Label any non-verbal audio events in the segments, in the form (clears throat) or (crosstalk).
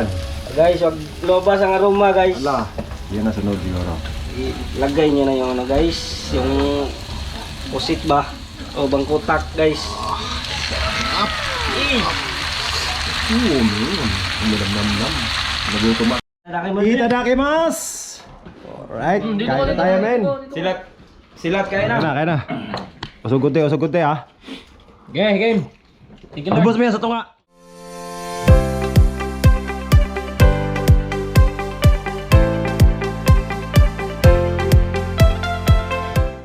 Yan. Guys, wag lobas ang aroma guys. Ala. Yan na sunod siguro. Ilagay niyo na yung ano guys, yung pusit ba? O bangkutak guys. Oo, man. Ang nam-nam. Nagutom ako. Itadakimasu! Alright, kain na tayo, men. Silat. Silat kayo Kaya na, kaya na. Usugod tayo, usugod tayo, ha? Game, game. Lubos mo yan sa tunga.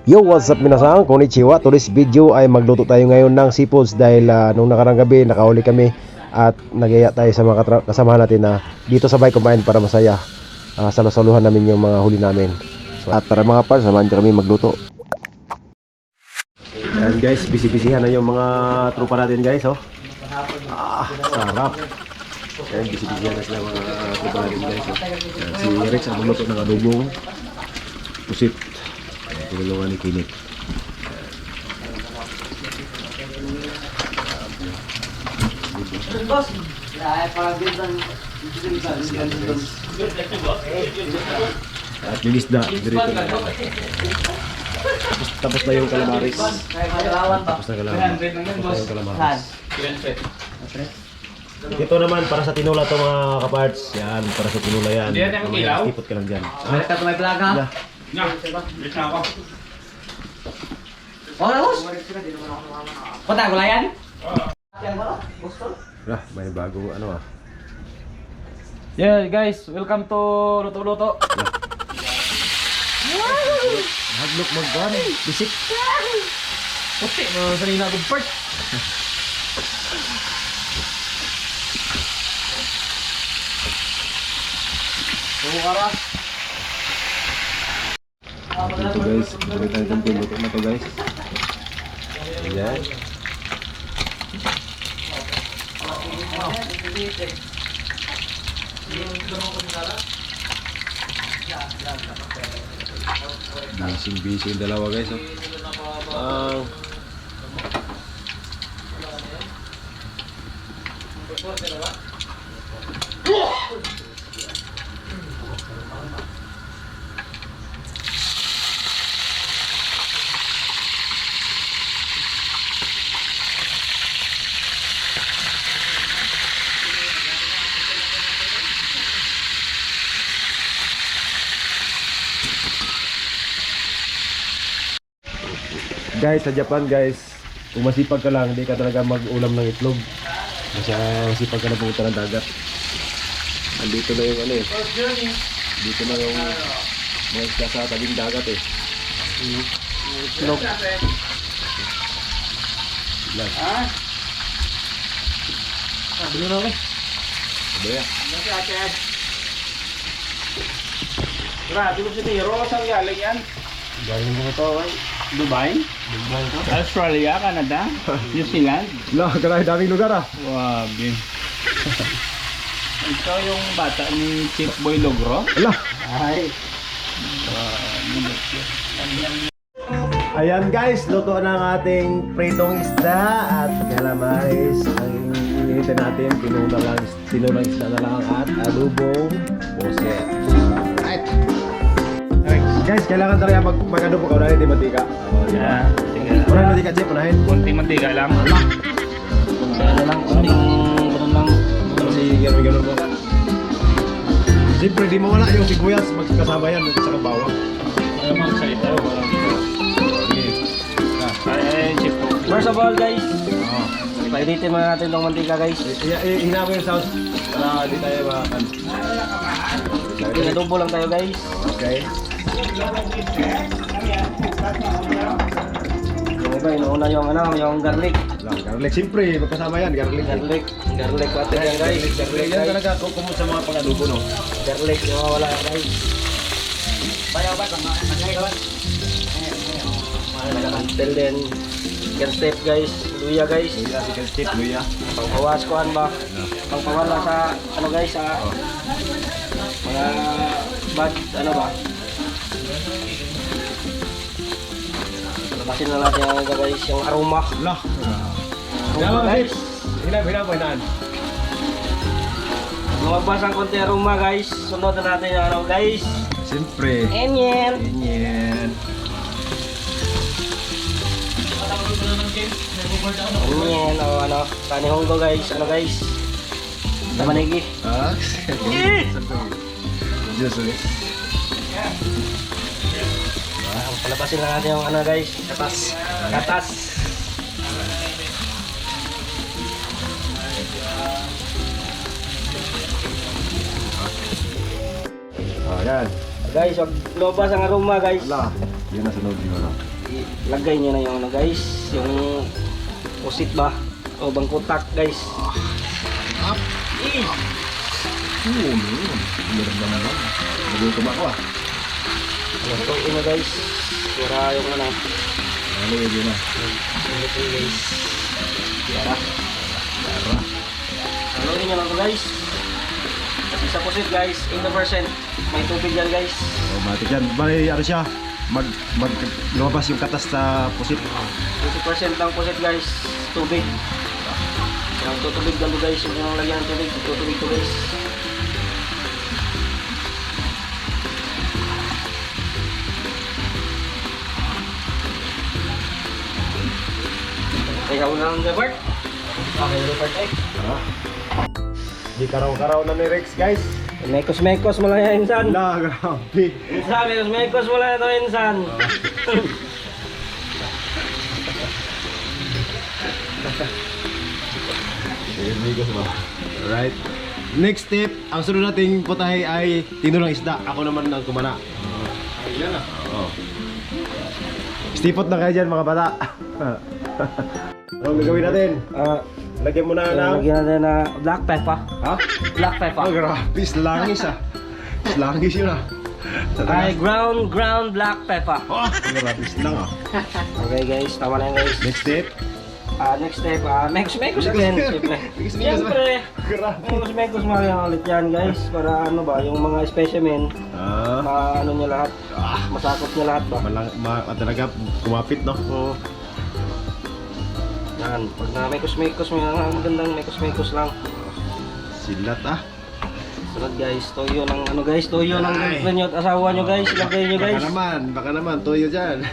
Yo, what's up minasang? Konnichiwa. Today's video ay magluto tayo ngayon ng seafoods dahil ah, nung nakarang gabi nakahuli kami at nagaya tayo sa mga kasamahan natin na dito sabay kumain para masaya. Uh, salusaluhan namin yung mga huli namin. So, at tara mga par, samahan kami magluto. Yan guys, busy-busyhan na yung mga tropa natin guys, oh. Ah, sarap. Yan, busy-busyhan na sila mga tropa natin guys, oh. Yan, si Rex ang magluto ng adobong pusit. Yan, Tinulungan ni Kinik. At linisda, dirito na. Tapos, tapos na yung calamaris. Tapos na calamaris. Tapos na yung calamaris. Ito naman para sa tinula to mga kaparts. Yan, para sa tinula yan. Hindi natin mag-ilaw? Tipot ka lang dyan. Ka may plaga. Na, bilis na ako. Oh. Punta ko lang yan. Lah, may bagong ano ah. Yeah, guys, welcome to Luto Luto. Haglok magkuhan. Bisik. Puti, no, sa nina good part. Bukara. Ito guys, tuloy tayo itong piluto na to guys. Ayan. Bising busy yung dalawa guys. Oh. Ang guys sa Japan guys, kung masipag ka lang, hindi ka talaga mag-ulam ng itlog. Kasi ah, masipag ka na pumunta ng dagat. Andito na yung ano eh. Dito na yung mga isda sa tabing dagat eh. Itlog. Ilan? Sabi nyo na ulit. Abaya. Grabe mo si Nero, saan galing yan? Galing mo to, ay. Dubai? Australia, Canada, (laughs) New Zealand. Lah, karami daming lugar ah. Wabi. Ikaw yung bata ni Chief Boy Logro? Ala. Ay. Ayan guys, luto na ang ating pritong isda at calamaris. Ang inintay natin, tinuna isda na lang at adobong bose. Guys, kailangan talaga mag mag-adobo ka unahin, di mantika. Yeah, sige. Unahin mantika, Jeff, unahin. Kunting mantika lang. Ano lang, kunting ganun lang. Kasi gano'n gano'n mo. Siyempre, di mawala yung sibuyas, magkasama yan, sa bawang. Ano mga salita? Dito. Ay, Chief. First of all guys, Oh. painitin muna natin itong mantika guys. Hina mo yung sound para di tayo makan. Inadubo lang tayo guys. Okay. Yung iba, inuuna yung ano, yung garlic. Lang, garlic. Siyempre, magkasama yan, garlic. Garlic. Garlic water yan guys. Garlic Yan guys. talaga kung kumot sa mga pang-adobo, no? Garlic, yung wala guys. Bayaw ba? Until then, can step guys. Luya guys. Luya, chicken stick, luya. Pangpawas ko ba? Pangpawala sa ano guys sa mga bad ano ba? Labasin na natin ang guys yung aroma. Lah. Aroma guys. Hinap, hinap, hinap. Lumabas ang konti aroma guys. Sunod na natin yung ano guys. Siyempre. Enyen. Ganyan. Enyen o ano. Kanihonggo guys. Ano guys. Tamanigi. Ah? Diyos (laughs) eh. Ah, palabasin lang natin yung ano guys. Katas. Katas. Oh, yan. Guys, wag lumabas ang aroma guys. Ala. Yan na sunod yun. ano. Lagay niyo na yung ano guys. Yung pusit ba? O bangkutak guys. Up. Eh, Oo, meron. Meron naman lang. Nagutom ako ah. Lutuin na guys. Sira yung ano. Ano yun yun ah. Lutuin guys. Yara. Tara. Haluin nyo lang to guys. Isa pusit guys. 80%. May tubig yan guys. Oh, matik yan. Bali, ano siya? Mag, mag, lumabas yung katas sa pusit. 20% lang pusit guys. Tubig. Yung tutubig to guys. Yung yung lagyan ng tubig. Tutubig to guys. Ikaw na lang, Robert. Okay, Robert, eh. Di karaw-karaw na ni Rex, guys. Mekos-mekos mo lang yan, insan. Ala, grabe. Insan, mekos-mekos mo lang ito, insan. Amigos ba? Alright. Next step, ang sunod nating putahe ay tinulang isda. Ako naman ang kumana. Ayan ah. Oo. Stipot na kayo dyan mga bata. (laughs) Anong gagawin natin? Ah, Lagyan mo na ng... lagyan natin na black pepper. Ha? Black Oh, pepper. grabe. Slangis ah. Slangis yun ah. Ay, ground, ground black pepper. Oh, grabe slang ah. Okay guys, tama na yan guys. Next step. Ah, next step, ah, mekos mekos again, siyempre. Mekos-mekos Siyempre, Grabe. mekos mekos yan ulit yan guys. Para ano ba, yung mga specimen, Ah. ma ano niya lahat, Ah. masakop niya lahat ba. Malang, ma, talaga kumapit no? Oo. Yan, pag na mekos mo yan, ang magandang mekos mekos lang. Silat ah. Sunod guys, toyo ng ano guys, toyo ng girlfriend nyo at asawa nyo guys, ilagay nyo guys. Baka naman, baka naman, tuyo dyan.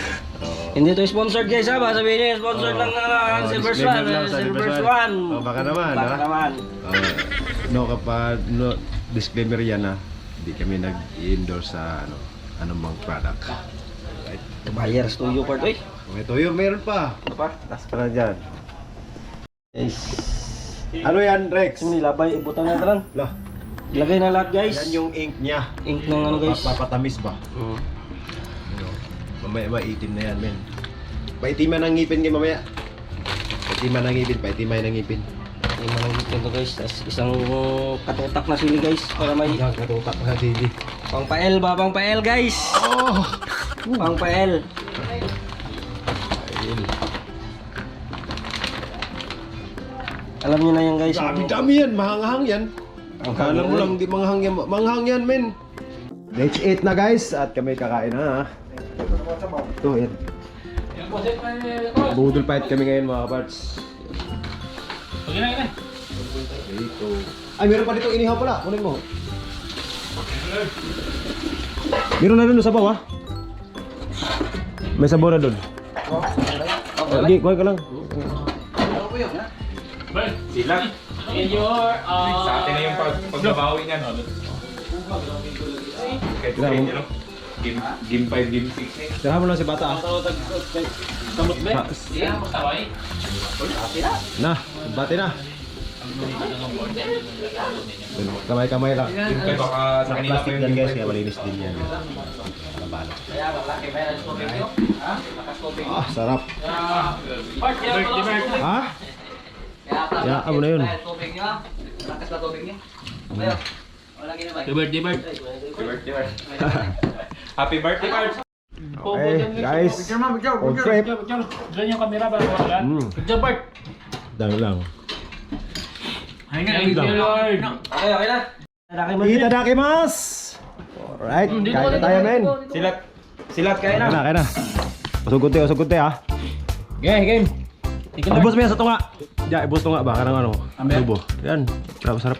(laughs) Hindi to sponsored guys ha, baka sabihin nyo sponsored Oo. ng ano, Oo, Silver disclaimer Swan, lang Silver Silver Swan. Oh, baka naman, Baka ha? naman. Uh, no kapag no disclaimer yan ah. Hindi kami nag-endorse sa ano anumang product. Right? Buyers to you part, uy. May tuyo, meron pa. Ano pa? Tas ka na dyan. Guys, Ano yan, Rex? nilabay, ibutang na talan. Lah, Ilagay na lahat guys. yan yung ink niya. Ink ng ano guys. Papatamis ba? Mm. Ano, mamaya maitim na yan, men. Paitiman ang ngipin kayo mamaya. Paitiman ang ngipin, paitiman ang ngipin. Yung mga ink nito guys. Tapos isang katutak na sili guys. Para may Yan, katutak na sili. pang pael ba? Pang pael guys. Oh! Pang pael. Ayun. Alam niyo na yan guys. Dami-dami yan, mahanghang yan. Akala mo lang di manghang yan, manghang yan men. Let's eat na guys at kami kakain na ha. Ito yan. Budol fight kami ngayon mga kaparts. Dito. Ay meron pa dito inihaw pala, kunin mo. Meron na dun sa bawah. May sabaw na dun. Hindi, kuha ka lang. Sila. In your, uh... Sa atin na yung pag pagbabawi niyan. Kahit inyo, no? Game, game 5, game 6 eh. Tirahan mo lang si bata ah. Kamot ba? Basta ba eh? Na, bati na. Kamay-kamay lang. Game 5 baka sa kanila pa Plastic yung yan guys, 5. kaya malinis din yan. Kalabalo. Ah, sarap. Ha? Ya, amo na yun. Birthday, birthday. Happy birthday, Bart! (laughs) Okay, guys. On trip. Diyan yung camera para wala. Mm, Picture, Bart! dang lang. Thank you, Lord! Okay, okay na. Laki mo. Kita dakimas! Alright, kain na tayo men. Silat. Silat Kaya na, na. kaya na. Usog kunti, usog kunti ha. Okay, game! Ibus mo yan sa tunga. Ya, ibus tunga ba? Karang ano? Tubo. Yan, sarap, sarap.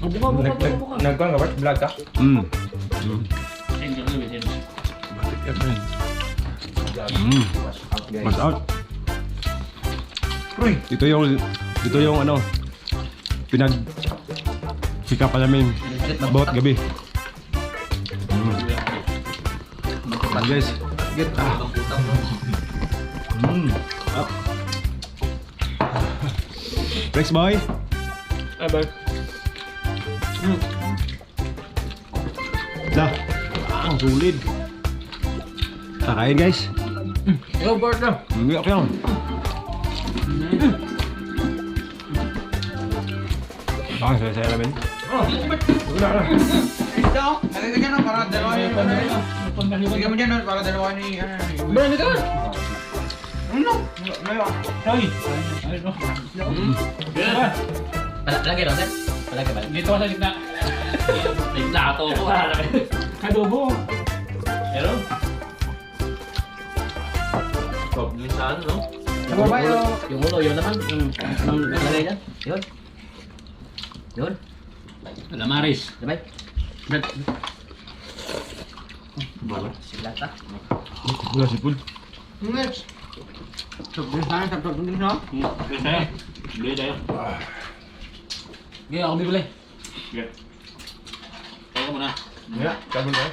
Nag, nag, nagkuhan ka ba? Vlog ka? Mm. Mm. Mas out. Uy! Ito yung ito yung ano pinag sikapan namin bawat gabi. Yan, guys. Get ah. Mm. Up. Rex boy. Ay, ba? Da. Ang sulit. Kakain guys. Yo, Bart na! Hindi okay lang. Ah, saya-saya namin. Oh, wala na. Ito, nakita ka na para dalawa ni Sige mo dyan, para dalawa ni... ano, ni- Brand ka! Ano? Ay! Ay, no. Palagi sir. Palagi, palagi. Dito ka sa gitna. Gitna ka to. Adobo. Pero? Top din sa ano, no? Ano ba yung... Yung ulo, yun naman. Yung, yung nalagay dyan. Yun. Yun. Alamaris. Diba? Bet. Sila ta. Wala si Pul. Next. Sabdin sana, sabdin din. Bili tayo. Bili tayo. Ngayon ako bibili. Sige. Kaya ka muna. Yeah, kabul tayo.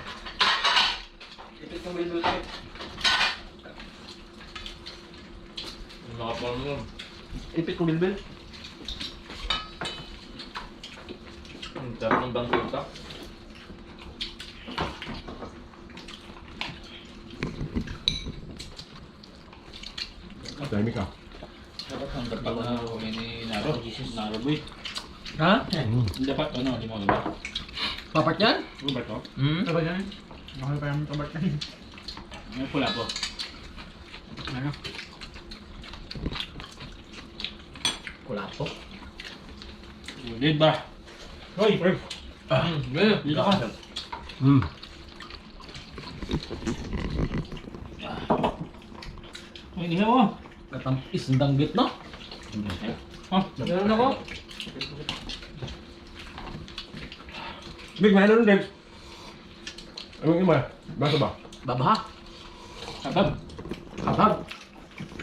Nakapal mo. Ipit ko bilbil. Ang sarap ng bangkita. Tahimik ka. Dapat ang dapat na kami ni Naro. Naroboy. Ha? Dapat ano, di mo ba? Papat yan? Ano ba ito? Hmm? Sabay yan. Ako pa yung tabat yan. May pula po. Ano? Wala po. Ulit ba? Hoy! Hoy! Ngayon, dito ka. Mm. Ay, hindi mo. Katampis, ang danggit, no? Ha? Meron ako. Big, may ano nun, Dex? Anong ima? Baso ba? Babaha. Sabab. Habhab.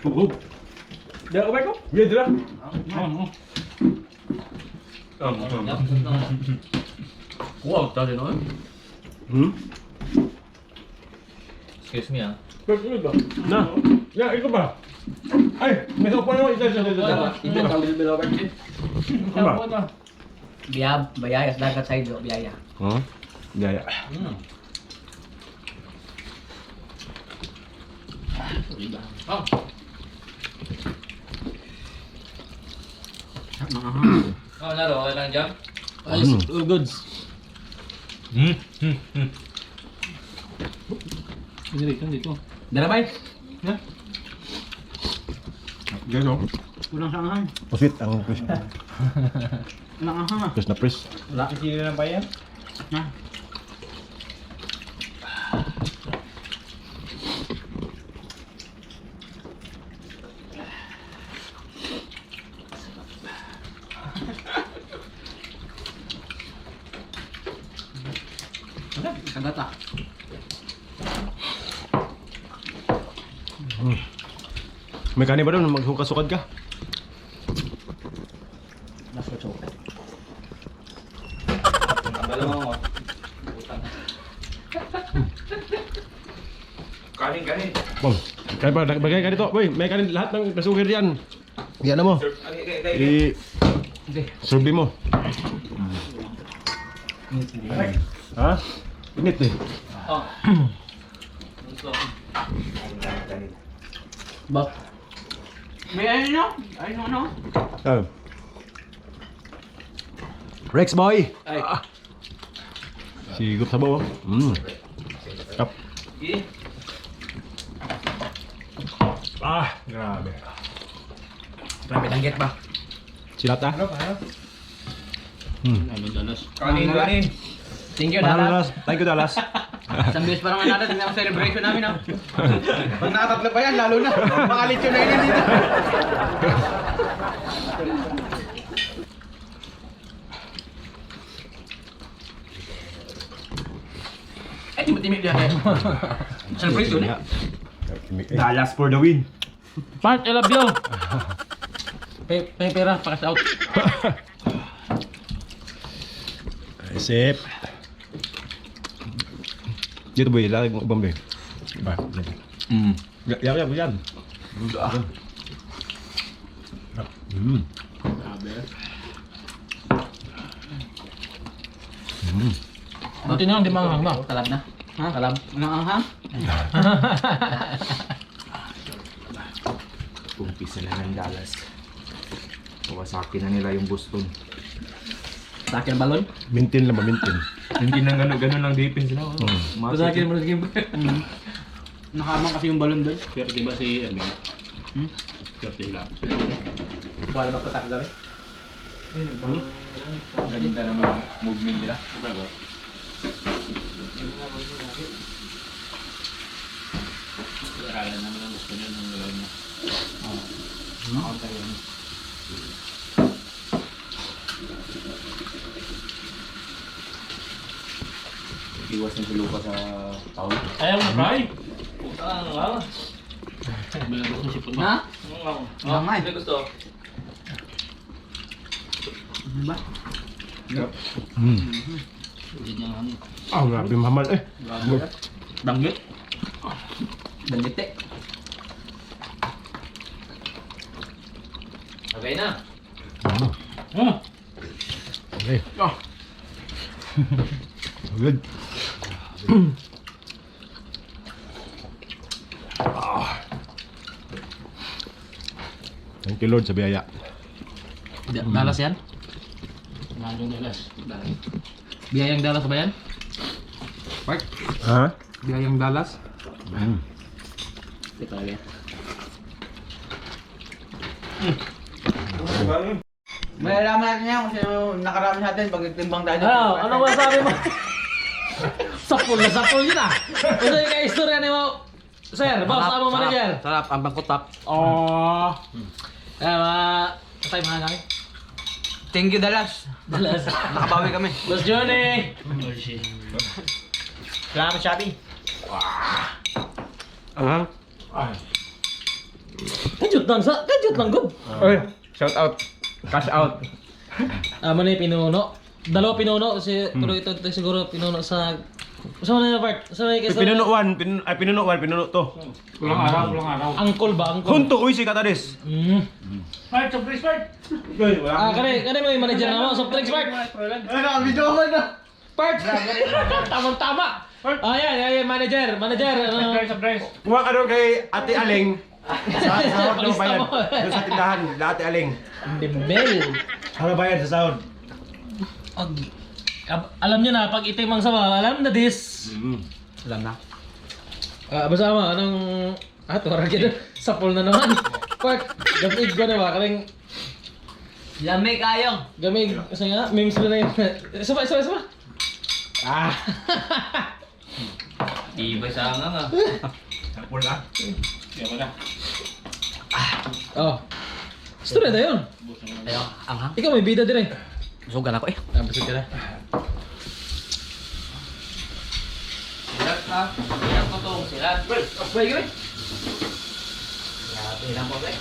Hugog. Di ako ba ito? Hindi, dila. Oo. Yap. Wow, tali no? Hmm? Excuse me, ah. Pwede ito. Na. Ya, ikaw ba? Ay, may sopa naman. Isa, isa, isa, isa. Ito ang bilbil over. Ano ba? Ano? Biyab, bayayas, dagat sa idlo, biyaya. Huh? Gaya. Hmm. Ah. Oh, naro, okay lang dyan? Ayos, all goods. Hmm. Hmm. Hmm. Dito, dito. Dala ba? Guys, oh. Kulang sa anghang. Pusit ang Chris. Kulang (laughs) anghang ah. Chris na Chris. Wala. Sino na ba yan? Ha? May kani ba doon? Maghukasukad ka? Nasa chocolate. Kanin, kanin. Bom. Kaya ba, bagay ka dito. Boy, may kanin lahat ng nasugir diyan. Yan na mo. I... Survey mo. Ha? Init eh. Oh. (clears throat) Bak. May ano no? Ano no? Oh. Rex boy. Ay. Ah. Sigup sa bawah. Hmm. Kap. Ah, grabe. Grabe, danggit ba? Silat ah. Hmm. Ano dalas? Kanin, kanin. Thank you. Dallas. Thank you Dallas. (laughs) Isang beses parang another, tingnan ang celebration namin ah. (laughs) Pag nakatatlo pa yan, lalo na. Makalit yun na yun dito. Eh, di ba timik niya kayo? Celebration eh. Dallas for the win. Pat, I love you. Pe pe pera, pakas out. (laughs) Isip. Dito boy, lagi mo bombe. Ba. Mm. Yan yan yan. Mm. Buti na lang, di manghang na. Talab na. Ha? Talab. Anong anghang? (laughs) Umpisa na ng Dallas. Kawasaki na nila yung Boston. Sa akin balon. Maintain lang, maintain. Hindi nang gano'n gano'n lang defense nila. Oh. Sa akin mo sige. Nakamang kasi yung balon doon. Pero di ba si Ermin? Hmm? Swerte lang. Wala ba patak gabi? Ganito na mga movement nila. Aralan naman ang gusto niya ng gawin niya. Iwas ng silupa sa taon. Ayaw na, Bray. Puta ang wow. Bilang gusto si Pun. Ha? Oo nga eh. Hindi gusto. Ba? Mm. Hindi niya ano. Ah, grabe mahal eh. Banggit. Bandite. Okay na. Ah. Okay. Ah. (laughs) Good. Ah. Thank you Lord sa biyaya. Dalas yan? Nandong dalas. Biyayang dalas ba yan? Ha? Biyayang Dallas. Mm. Ito talaga yan. May alaman natin yan kung sino nakarami sa atin pag nagtimbang tayo. Ano? Ano ba sabi mo? (laughs) sapul na sapul yun (laughs) ah. Ito yung ka-istorya ni mo. Sir, boss, ano manager? Sarap, ang bangkotap. Oh. Eh, mga... Patay mga namin. Thank you Dallas. Dalas. Nakabawi kami. Boss Johnny. Salamat, Shopee. Aha. Kajut lang sa... Kajut lang, good. Oy, shout out. Cash out. Ah, man yung pinuno. Dalawa pinuno. Si, pero ito, ito siguro pinuno sa... Saan na yung part? Saan na yung Pinuno one, pin, ay pinuno one, pinuno to. Kulang araw, kulang araw. Angkol ba? Angkol? Hunto uy si Katades. Mm. Part, drinks, part. Ah, kani mo yung manager na mo. Soft drinks. Ano, mo na. Part. (laughs) Tamang-tama. Ah, yan, yan, yan, manager, manager. Drinks, soft drinks. Kuha ka doon kay Ate Aling. (laughs) Sa sahod ng mo. Doon sa tindahan, Ate Aling. Dimbel. Ano bayad sa sahod? Ag- alam niyo na, pag itim ang sama, alam na this. Alam na. Ah, basta mo, anong... Ah, tuwarag yun. (laughs) Sapol na naman. (laughs) Part, gamig ko na ba? Kaling Lamig kayo. gamig. Kasi nga, memes ko na yun. (laughs) Pa, isa pa. Ah. Ibay sa nga nga. oh. Story na yun. Ayo, anghang. Ikaw may bida din eh. Sugan ako eh. Ah, busog ka na. Ha. Silat ko tong silat. Bay, gawin. Silat po eh.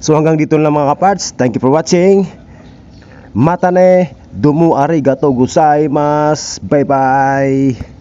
So hanggang dito lang mga kaparts. Thank you for watching. Matane, dumu arigato gozaimasu. Bye bye.